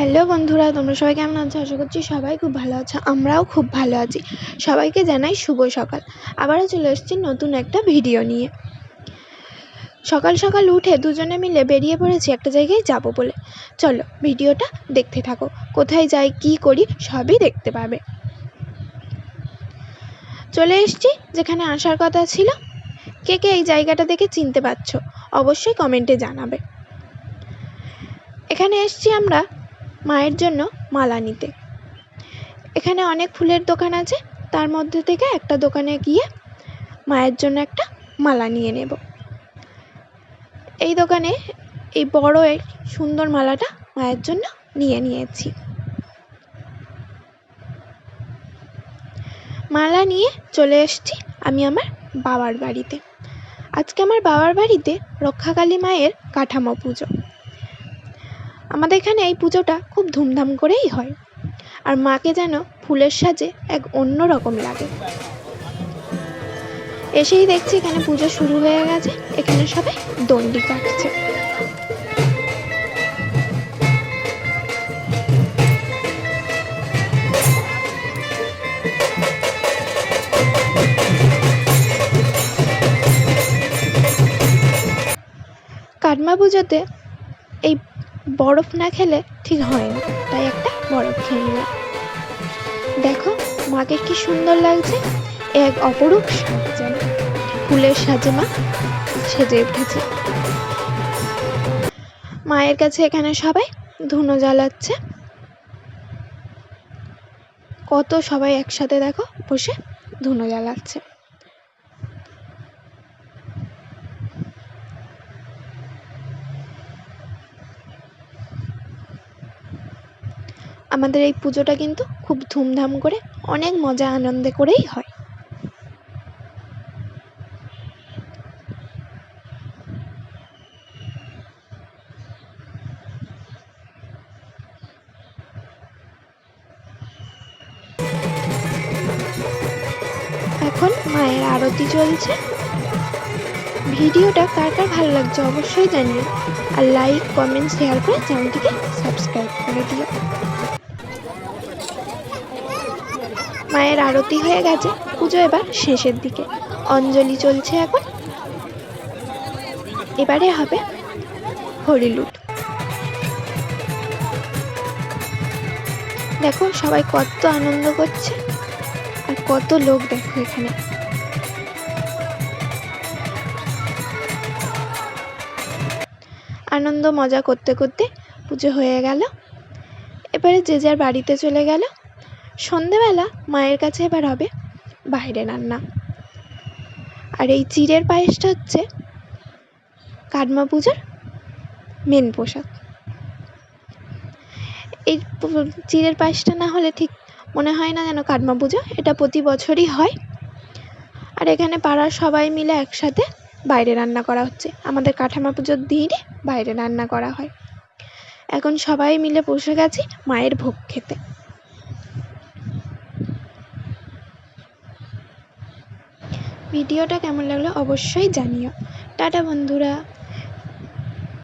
Hello বন্ধুরা, তোমরা সবাই কেমন আছো? আশা করছি সবাই খুব ভালো আছো, আমরাও খুব ভালো আছি। সবাইকে জানাই শুভ সকাল। আবারও চলে এসেছি নতুন একটা ভিডিও নিয়ে। সকাল সকাল উঠে দুজনে মিলে বেরিয়ে পড়েছি একটা জায়গায় যাব বলে। চলো ভিডিওটা দেখতে থাকো, কোথায় যাই, কি করি, সবই দেখতে পাবে। চলে এসছি যেখানে আসার কথা ছিল। কে কে এই জায়গাটা দেখে চিনতে পারছ, অবশ্যই কমেন্টে জানাবে। এখানে এসছি আমরা মায়ের জন্য মালা নিতে। এখানে অনেক ফুলের দোকান আছে, তার মধ্যে থেকে একটা দোকানে গিয়ে মায়ের জন্য একটা মালা নিয়ে নেব। এই দোকানে এই বড় এই সুন্দর মালাটা মায়ের জন্য নিয়ে নিয়েছি। মালা নিয়ে চলে এসছি আমি আমার বাবার বাড়িতে। আজকে আমার বাবার বাড়িতে রক্ষাকালী মায়ের কাঠামো পুজো। আমাদের এখানে এই পুজোটা খুব ধুমধাম করেই হয়। আর মাকে যেন ফুলের সাজে এক অন্য রকম লাগে। এসেই দেখছি এখানে পুজো শুরু হয়ে গেছে। এখানে সবাই দণ্ডি কাটছে। কাটমা পুজোতে এই বরফ না খেলে ঠিক হয় না, তাই একটা বরফ খেয়ে নিলাম। দেখো, মাকে কি সুন্দর লাগছে এক অপরূপ সাজ ফুলের সাজে মা সেজে উঠেছে। মায়ের কাছে এখানে সবাই ধুনো জ্বালাচ্ছে। কত সবাই একসাথে দেখো বসে ধুনো জ্বালাচ্ছে। আমাদের এই পুজোটা কিন্তু খুব ধুমধাম করে, অনেক মজা আনন্দে করেই হয়। এখন মায়ের আরতি চলছে। ভিডিওটা কার কার ভালো লাগছে অবশ্যই জানিও। আর লাইক কমেন্ট শেয়ার করে চ্যানেলটিকে সাবস্ক্রাইব করে দিও। মায়ের আরতি হয়ে গেছে। পুজো এবার শেষের দিকে। অঞ্জলি চলছে এখন। এবারে হবে হরিলুট দেখো, সবাই কত আনন্দ করছে আর কত লোক দেখো এখানে। আনন্দ মজা করতে করতে পুজো হয়ে গেল। এবারে যে যার বাড়িতে চলে গেল সন্ধেবেলা মায়ের কাছে এবার হবে বাইরে রান্না। আর এই চিড়ের পায়েসটা হচ্ছে কাটমা পুজোর মেন পোশাক এই চিড়ের পায়েসটা না হলে ঠিক মনে হয় না যেন কাটমা পুজো, এটা প্রতি বছরই হয়। আর এখানে পাড়ার সবাই মিলে একসাথে বাইরে রান্না করা হচ্ছে। আমাদের কাঠামা পুজোর দিনে বাইরে রান্না করা হয়। এখন সবাই মিলে বসে গেছি মায়ের ভোগ খেতে। ভিডিওটা কেমন লাগল অবশ্যই জানিও। টাটা বন্ধুরা।